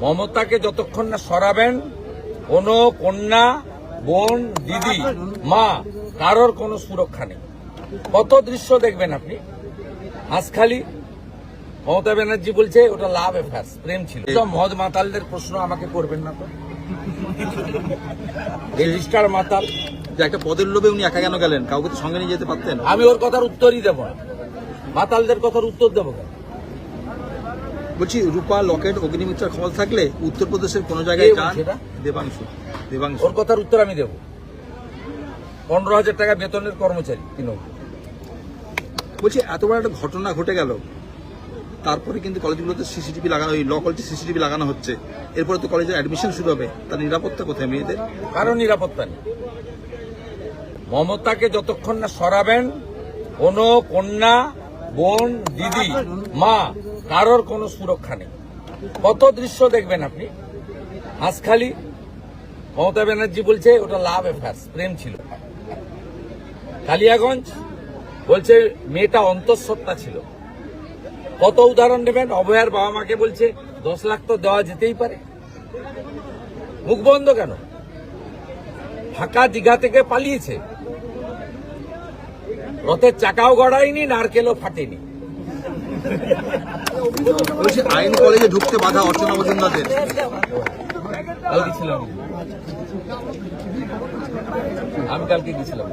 মমতাকে যতক্ষণ না সরাবেন কোনো কন্যা বোন দিদি মা কারোর কোনো সুরক্ষা নেই। কত দৃশ্য দেখবেন আপনি? হাঁসখালি মমতা ব্যানার্জি বলছে ওটা লাভ অ্যাফেয়ার্স প্রেম ছিল। মদ মাতালদের প্রশ্ন আমাকে করবেন না তো। রেজিস্টার মাতাল। যে একটা পদের লোভে উনি একা কেন গেলেন? কাউকে তো সঙ্গে নিয়ে যেতে পারতেন। আমি ওর কথার উত্তরই দেবো মাতালদের কথার উত্তর দেবো কেন? বলছি রূপা লকেট অগ্নিমিত্রার খবর থাকলে উত্তরপ্রদেশের কোনো জায়গায় যান? দেবাংশু দেবাংশু। ওর কথার উত্তর আমি দেবো। পনেরো হাজার টাকা বেতনের কর্মচারী তৃণমূল। বলছি এত বড় একটা ঘটনা ঘটে গেল। তারপরে কিন্তু কলেজগুলোতে সিসিটিভি লাগানো ওই ল কলেজে সিসিটিভি লাগানো হচ্ছে। এরপরে তো কলেজে অ্যাডমিশন শুরু হবে। তার নিরাপত্তা কোথায় মেয়েদের? কারও নিরাপত্তা নেই। মমতাকে যতক্ষণ না সরাবেন কোনো কন্যা বোন দিদি মা কারোর কোনো সুরক্ষা নেই। কত দৃশ্য দেখবেন আপনি? হাঁসখালি, মমতা ব্যানার্জি বলছে ওটা লাভ অ্যাফেয়ার্স প্রেম ছিল। কালিয়াগঞ্জ বলছে মেয়েটা অন্তঃসত্ত্বা ছিল। কত উদাহরণ নেবেন অভয়ার বাবা মাকে বলছে, দশ লাখ তো দেওয়া যেতেই পারে। মুখ বন্ধ কেন? ফাঁকা দীঘা থেকে পালিয়েছে। রথের চাকাও গড়ায়নি, নারকেলও ফাটেনি। বলছি আইন কলেজে ঢুকতে বাধা অর্চনা মজুমদারদের। কালকে আমি কালকে গেছিলাম।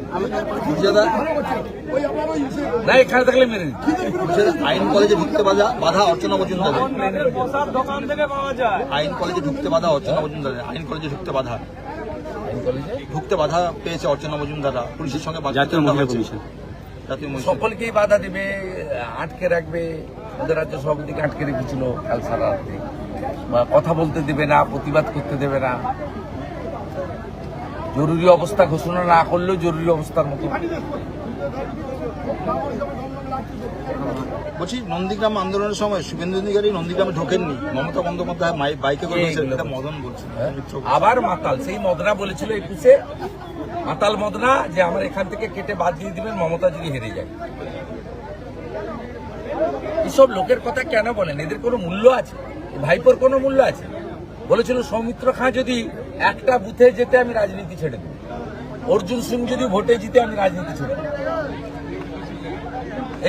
না এখানে থাকলে মেরে আইন কলেজে ঢুকতে বাধা বাধা অর্চনা মজুমদারের। আইন কলেজে ঢুকতে বাধা অর্চনা মজুমদারের। আইন কলেজে ঢুকতে বাধা। আইন ঢুকতে বাধা পেয়েছে অর্চনা মজুমদাররা। পুলিশের সঙ্গে জাতীয় মহিলা কমিশন। সকলকেই বাধা দিবে, আটকে রাখবে। ওদের রাজ্য সভাপতিকে আটকে রেখেছিল কাল সারা রাত্রে। কথা বলতে দেবে না, প্রতিবাদ করতে দেবে না। জরুরি অবস্থা ঘোষণা না করলেও জরুরি অবস্থার মতো। বলছি নন্দীগ্রাম আন্দোলনের সময় শুভেন্দু অধিকারী নন্দীগ্রামে ঢোকেননি। মমতা বন্দ্যোপাধ্যায় বাইকে করে। এটা মদন বলছে হ্যাঁ? আবার মাতাল। সেই মদনা বলেছিল একুশে। মাতাল মদনা যে আমার এখান থেকে কেটে বাদ দিয়ে দিবেন মমতা যদি হেরে যায়। এসব লোকের কথা কেন বলেন? এদের কোনো মূল্য আছে? ভাইপোর কোনো মূল্য আছে? বলেছিল সৌমিত্র খাঁ যদি একটা বুথে যেতে আমি রাজনীতি ছেড়ে দেব। অর্জুন সিং যদি ভোটে জিতে আমি রাজনীতি ছেড়ে দেব।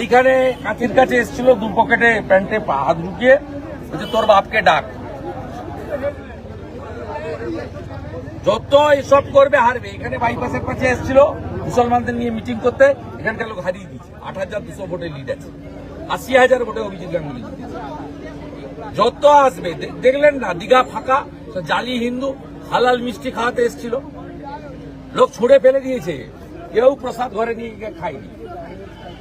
এইখানে কাঁথির কাছে এসেছিল দু পকেটে প্যান্টে পা হাত ঢুকিয়ে বলছে, তোর বাপকে ডাক। যত এসব করবে হারবে। এখানে বাইপাসের কাছে এসেছিল মুসলমানদের নিয়ে মিটিং করতে। এখানকার লোক হারিয়ে দিয়েছে। আট হাজার দুশো ভোটে লিড আছে। আশি হাজার ভোটে অভিজিৎ গাঙ্গুলি যত আসবে দেখলেন না দীঘা ফাঁকা জালি হিন্দু হালাল মিষ্টি খাওয়াতে এসেছিল। লোক ছুঁড়ে ফেলে দিয়েছে। কেউ প্রসাদ ঘরে নিয়ে খায়নি হ্যাঁ খায়নি বুঝাদা অবশ্য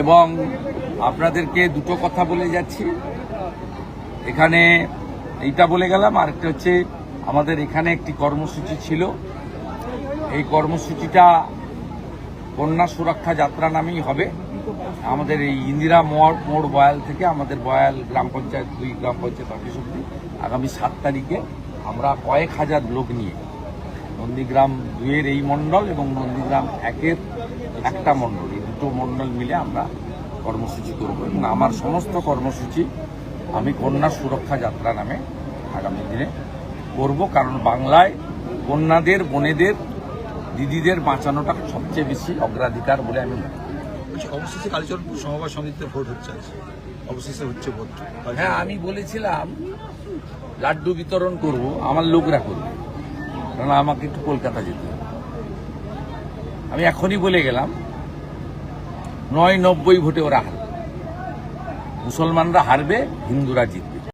এবং আপনাদেরকে দুটো কথা বলে যাচ্ছি। এখানে এইটা বলে গেলাম, আরেকটা হচ্ছে আমাদের এখানে একটি কর্মসূচি ছিল। এই কর্মসূচিটা কন্যা সুরক্ষা যাত্রা নামেই হবে। আমাদের এই ইন্দিরা মোড় মোড় বয়াল থেকে আমাদের বয়াল গ্রাম পঞ্চায়েত দুই, গ্রাম পঞ্চায়েত অফিস অব্দি আগামী সাত তারিখে আমরা কয়েক হাজার লোক নিয়ে নন্দীগ্রাম দুইয়ের এই মণ্ডল এবং নন্দীগ্রাম একের একটা মণ্ডল। মণ্ডল মিলে আমরা কর্মসূচি করব এবং আমার সমস্ত কর্মসূচি আমি কন্যা সুরক্ষা যাত্রা নামে আগামী দিনে করব। কারণ বাংলায় কন্যাদের বোনেদের দিদিদের বাঁচানোটা সবচেয়ে বেশি অগ্রাধিকার বলে আমি মনে করি। বলছি অবশেষে কালীচরণপুর সমবায় সমিতিতে ভোট হচ্ছে অবশেষে হচ্ছে ভোট। হ্যাঁ আমি বলেছিলাম লাড্ডু বিতরণ করব আমার লোকরা করবে। কারণ আমাকে একটু কলকাতা যেতে হবে। আমি এখনই বলে গেলাম নয় নব্বই ভোটে ওরা হারবে। মুসলমানরা হারবে হিন্দুরা জিতবে।